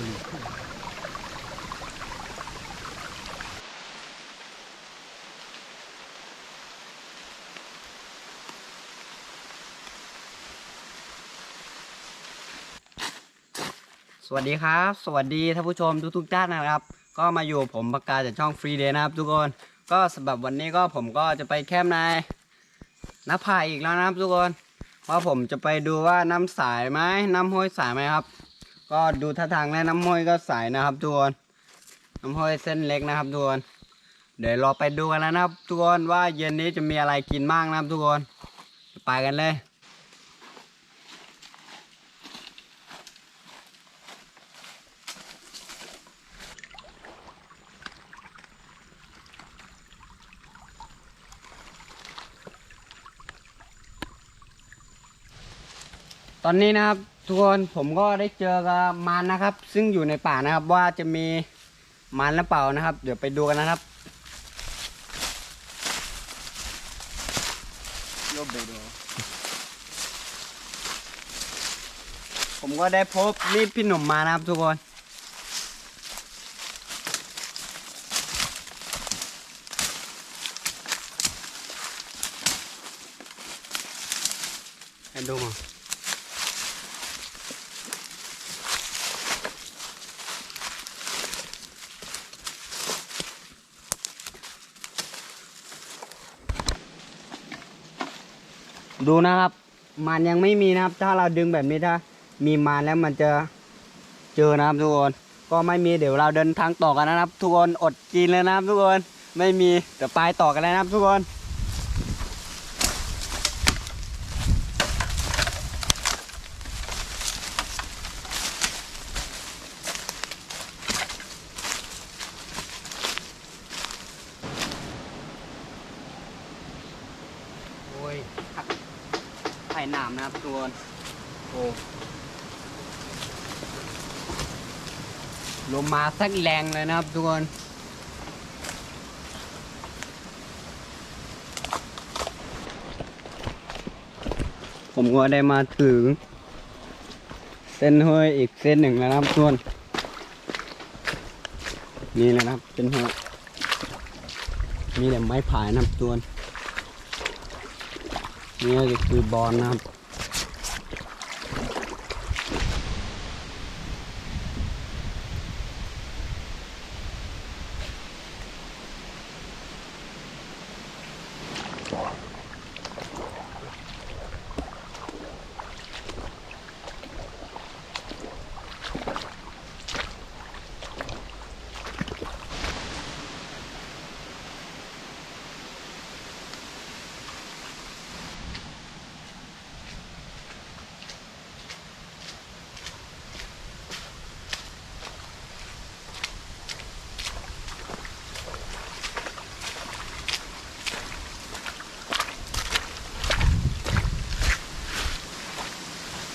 สวัสดีครับ สวัสดีท่านผู้ชมทุกๆท่านนะครับ ก็มาอยู่ผมประกาศจากช่องฟรีเดย์นะครับ ทุกคนก็สำหรับวันนี้ก็ผมก็จะไปแคมป์ในน้ำพายอีกแล้วนะครับ ทุกคนว่าผมจะไปดูว่าน้ำสายไหมน้ำห้วยสายไหมครับ ก็ดูท่าทางแล้วน้ำห้วยก็ใสนะครับทุกคนน้ำห้วยเส้นเล็กนะครับทุกคนเดี๋ยวเราไปดูกันแล้วนะครับทุกคนว่าเย็นนี้จะมีอะไรกินบ้างนะครับทุกคนไปกันเลยตอนนี้นะครับ ทุกคนผมก็ได้เจอกับมันนะครับ ซึ่งอยู่ในป่านะครับ ว่าจะมีมันหรือเปล่านะครับ เดี๋ยวไปดูกันนะครับโยบไปดูผมก็ได้พบนี่พี่หนุ่มมานะครับทุกคน ดูนะครับมันยังไม่มีนะครับ ถ้าเราดึงแบบนี้ถ้ามีมันแล้วมันจะเจอนะครับทุกคนก็ไม่มีเดี๋ยวเราเดินทางต่อกันนะครับ ทุกคนอดกินเลยนะครับ ทุกคนไม่มีเดี๋ยวไปต่อกันเลยนะครับ ทุกคน หนามนะครับทุกคนโอ้ลมมาสักแรงเลยนะครับทุกคนผมก็ได้มาถึง เส้นห้วยอีกเส้นหนึ่งแล้วนะครับทุกคนนี่แหละนะครับเป็นห้วยมีแต่ไม้ผายนะครับทุกคน นี่ก็คือบอลนะครับ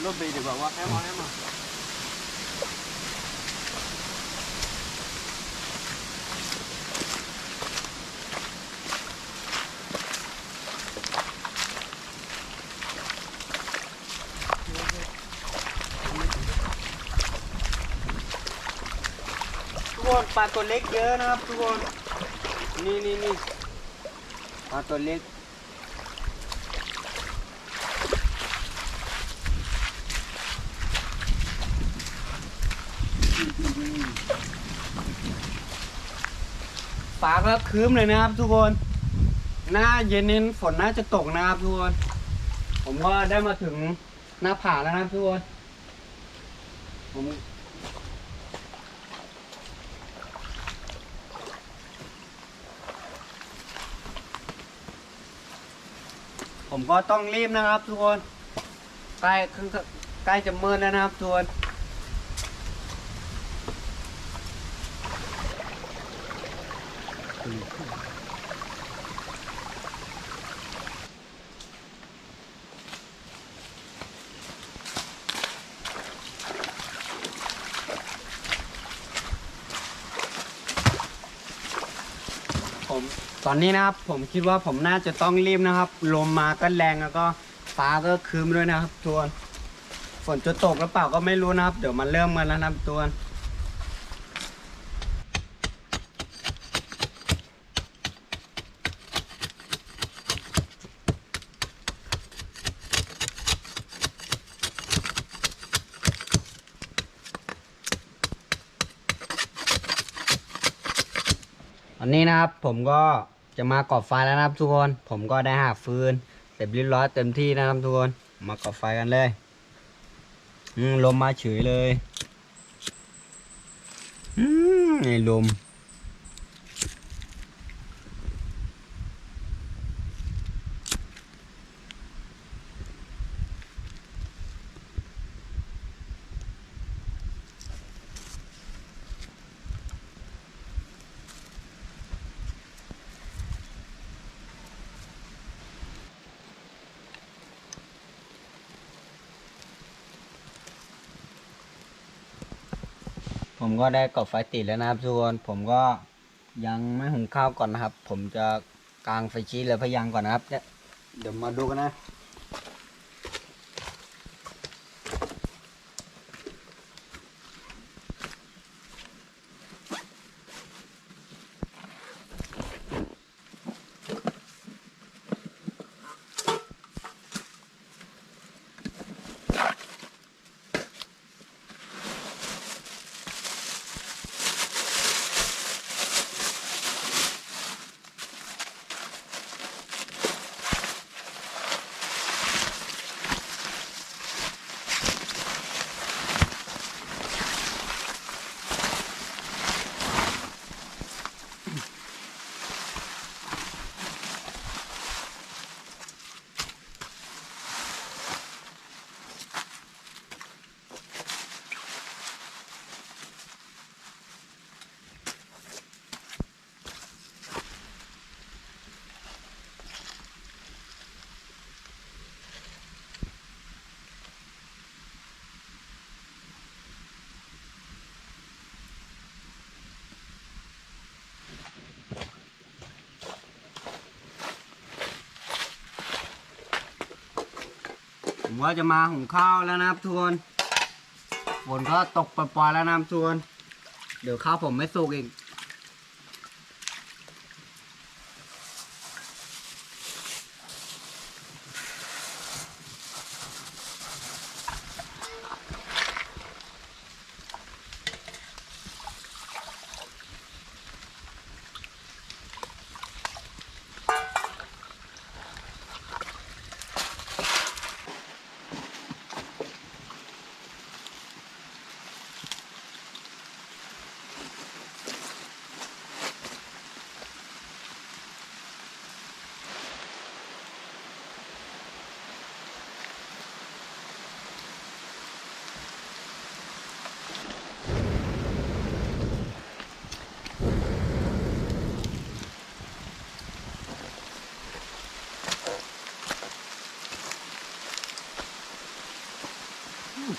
รถเบรดีกว่าว่าแอมมาแอมมาทุกคนปลาตัวเล็กเยอะนะครับทุกคน นี่นี่นี่ปลาตัวเล็ก ฟ้าก็ครึ้มเลยนะครับ ทุกคน หน้าเย็นนี้ฝนน่าจะตกนะครับทุกคน ผมก็ได้มาถึงหน้าผาแล้วนะครับทุกคน ผมผมก็ต้องรีบนะครับทุกคน ใกล้ใกล้จะมืดแล้วนะครับทุกคน ผมตอนนี้นะครับผมคิดว่าผมน่าจะต้องรีบนะครับ ลมมาก็แรงแล้วก็ฟ้าก็ครึ้มด้วยนะครับทุกคนฝนจะตกหรือเปล่าก็ไม่รู้นะครับ เดี๋ยวมันเริ่มมาแล้วนะครับทุกคน วั นะครับ ผมก็จะมากรอบไฟแล้วนะครับทุกคน ผมก็ได้หาฟืนเสร็จเรียบร้อยเต็มที่นะครับทุกคน มากรอบไฟกันเลยอืมลมมาเฉยเลยอืมไอ้ลม ผมก็ได้ก่อไฟติดแล้วนะครับทุกคนผมก็ยังไม่หุงข้าวก่อนนะครับ ผมจะกางไฟชี้เลยพยางก่อนนะครับ เดี๋ยวมาดูกันนะ ผมว่าจะมาหุงข้าวแล้วนะครับทุกคนฝนก็ตกปล่อยๆแล้วนะครับทุกคนเดี๋ยวข้าวผมไม่สุกอีก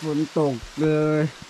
ฝนตกเลย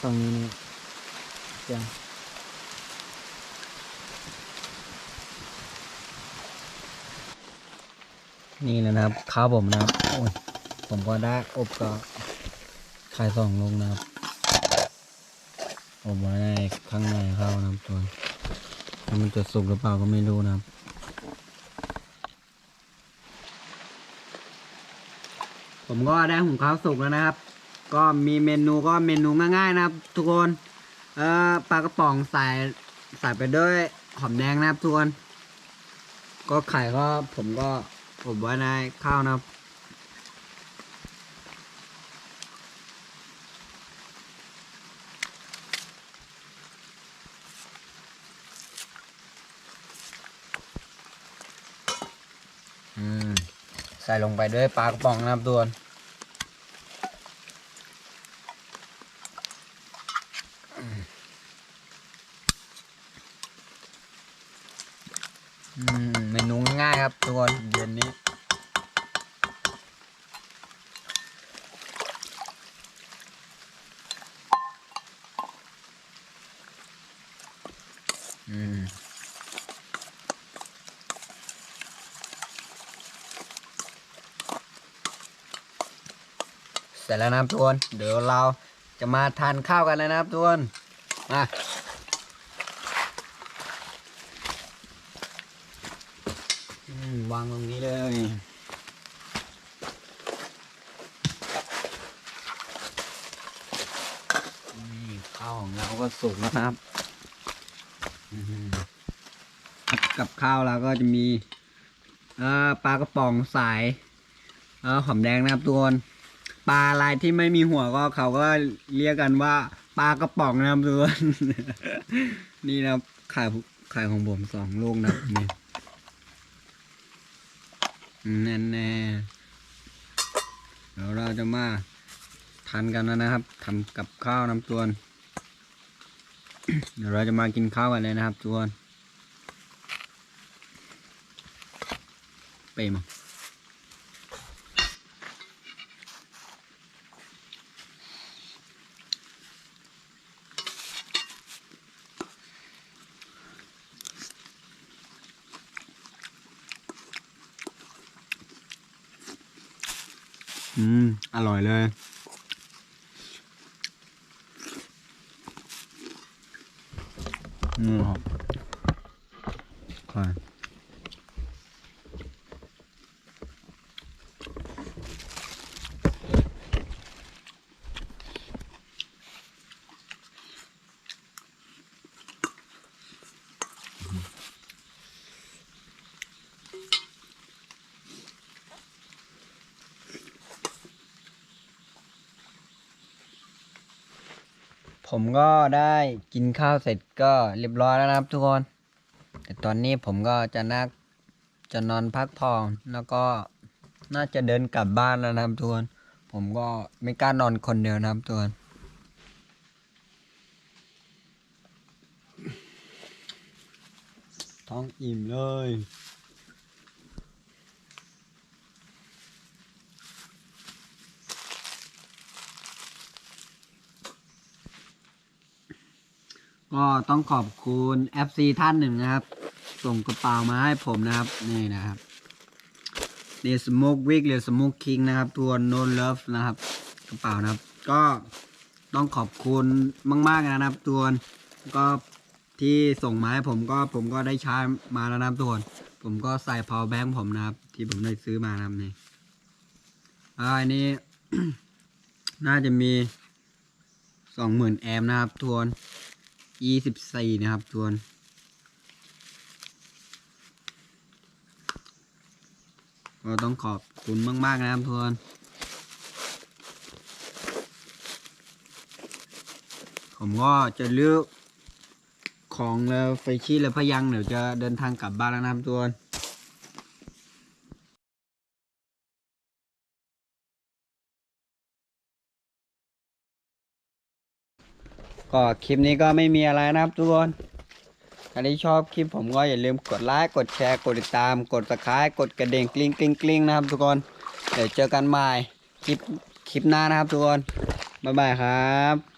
ฝั่งนี้นี่ยังนี่แหละนะครับข้าวผมนะครับโอ้ยผมก็ได้อบก็ไข่สองลูกนะครับอบไว้ในข้างในข้าวนะครับตัวถ้ามันจะสุกหรือเปล่าก็ไม่รู้นะครับผมก็ได้หุงข้าวสุกแล้วนะครับ ก็มีเมนูก็เมนูง่ายๆนะครับ ทุกคนเอ่อปลากระป๋องใส่ใส่ไปด้วยหอมแดงนะครับทุกคนก็ไข่ก็ผมก็อบไว้ในข้าวนะครับอืมใส่ลงไปด้วยปลากระป๋องนะครับทุกคน อืมเมนูง่ายครับทุกคนเย็นนี้อืมเสร็จแล้วนะครับทุกคน เดี๋ยวเราจะมาทานข้าวกันเลยนะครับทุกคนมาอืมวางตรงนี้เลย นี่ข้าวของเราก็สุกแล้วนะครับ กับข้าวเราก็จะมีปลากระป๋องสายเอ่อหอมแดงนะครับทุกคนปลาลายที่ไม่มีหัวก็เขาก็เรียกกันว่าปลากระป๋องนะครับทุกคนนี่นะครับข่ไข่ของผมสองลูกนะนี่ แน่แน่เดี๋ยวเราจะมาทานกันแล้วนะครับทำกับข้าวน้ำตวน เดี๋ยวเราจะมากินข้าวกันเลยนะครับทุกคนไปมั้ง อืม อร่อยเลย อืมครับค่ะ ผมก็ได้กินข้าวเสร็จก็เรียบร้อยแล้วนะครับทุกคน แต่ตอนนี้ผมก็จะนักจะนอนพักผ่อนแล้วก็น่าจะเดินกลับบ้านแล้วนะครับทุกคน ผมก็ไม่กล้านอนคนเดียวนะครับทุกคนท้องอิ่มเลย ก็ต้องขอบคุณ FC ท่านหนึ่งนะครับ ส่งกระเป๋ามาให้ผมนะครับ นี่นะครับนี่สโมกวิกหรือสโมกคิงนะครับตัว no love นะครับ กระเป๋านะครับ ก็ต้องขอบคุณมาก ๆ นะครับตัวก็ที่ส่งมาให้ผมก็ผมก็ได้ใช้มาแล้วนะครับตัวผมก็ใส่ power bank ผมนะครับ ที่ผมได้ซื้อมานะครับนี่อันนี้ น่าจะมีสองหมื่นแอมป์นะครับทวน ยี่สิบสี่นะครับทวนก็ต้องขอบคุณมาก ๆ นะครับทวนผมก็จะเลือกของแล้วไฟชีและพยังเดี๋ยวจะเดินทางกลับบ้านแล้วนะครับทวน ก็คลิปนี้ก็ไม่มีอะไรนะครับทุกคนใครที่ชอบคลิปผมก็อย่าลืมกดไลค์กดแชร์กดติดตาม กดสไครต์กดกระเด่งกลิ้งกลิ้งกลิ้งนะครับทุกคนเดี๋ยวเจอกันใหม่คลิปคลิปหน้านะครับทุกคนบ๊ายบายครับ